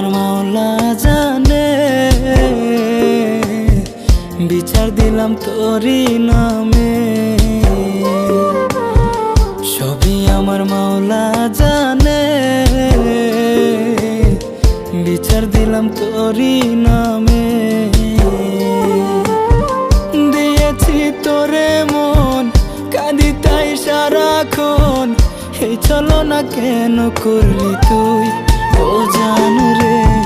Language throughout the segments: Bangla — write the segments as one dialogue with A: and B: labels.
A: আমার মাওলা জানে, বিচার দিলাম তোরি নামে। সবই আমার মাওলা জানে, বিচার দিলাম তোরি নামে। দিয়েছি তোরে মন, কাঁদি তাই সারাক্ষণ। এই চলো না কেন করলি তুই? ও জান রে।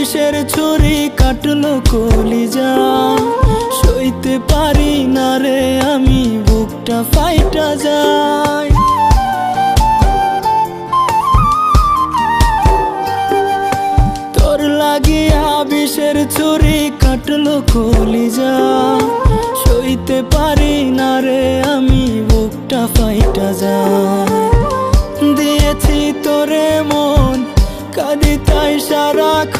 A: বিষের ছুরি কাটলো কলিজা। সইতে পারি না রে আমি, বুকটা ফাইটা যায়। তোর লাগিয়া বিষের ছুরি কাটলো কলিজা। সইতে পারি না রে আমি, বুকটা ফাইটা যায়। দিয়েছি তোরে মন, কাঁদি তাই সারাক্ষণ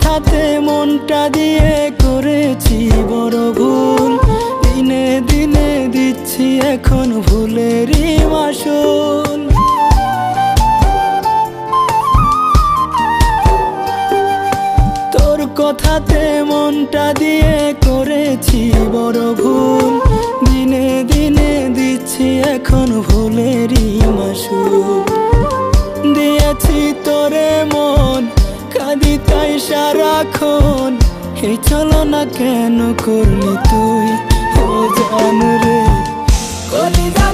A: কথাতে মনটা দিয়ে করেছি বড় ভুল। দিনে দিনে দিচ্ছি এখন ভুলেরই মাসুল। তোর কথাতে মনটা দিয়ে এই চলো না কেন করলি তুই? ও জান রে। কলিজাতে